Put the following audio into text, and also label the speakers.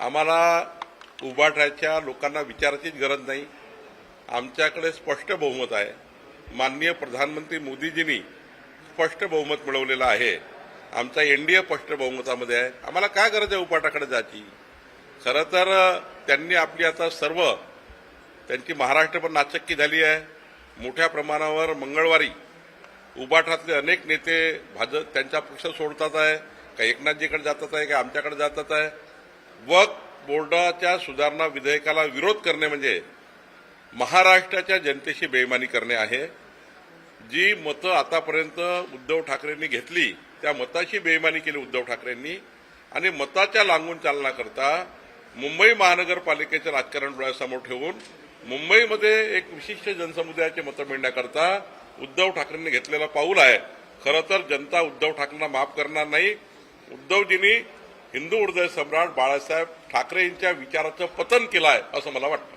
Speaker 1: आम्हाला उभाटाच्या लोकांना विचारायचीच गरज नाही. आमच्याकडे स्पष्ट बहुमत आहे. माननीय प्रधानमंत्री मोदीजींनी स्पष्ट बहुमत मिळवलेलं आहे. आमचा एनडीए स्पष्ट बहुमतामध्ये आहे. आम्हाला काय गरज आहे उपाटाकडे जायची? खरं तर त्यांनी आपली आता सर्व त्यांची महाराष्ट्र पण नाचक्की झाली आहे. मोठ्या प्रमाणावर मंगळवारी उबाठातले अनेक नेते भाजप त्यांचा पक्ष सोडतात आहे. का एकनाथजीकडे जातात आहे का आमच्याकडे जातात आहे? वक्फ बोर्डाच्या सुधारणा विधेयकाला विरोध करणे म्हणजे महाराष्ट्राच्या जनतेशी बेईमानी करणे आहे. जी मतं आतापर्यंत उद्धव ठाकरेंनी घेतली त्या मताशी बेईमानी केली उद्धव ठाकरेंनी. आणि मताच्या लांगून चालण्याकरता मुंबई महानगरपालिकेचं राजकारण डोळ्यासमोर ठेवून मुंबईमध्ये एक विशिष्ट जनसमुदायाचे मतं मिळण्याकरता उद्धव ठाकरेंनी घेतलेला पाऊल आहे. खरं तर जनता उद्धव ठाकरेंना माफ करणार नाही. उद्धवजींनी हिंदू हृदय सम्राट बाळासाहेब ठाकरे यांच्या विचाराचं पतन केलं आहे असं मला वाटतं.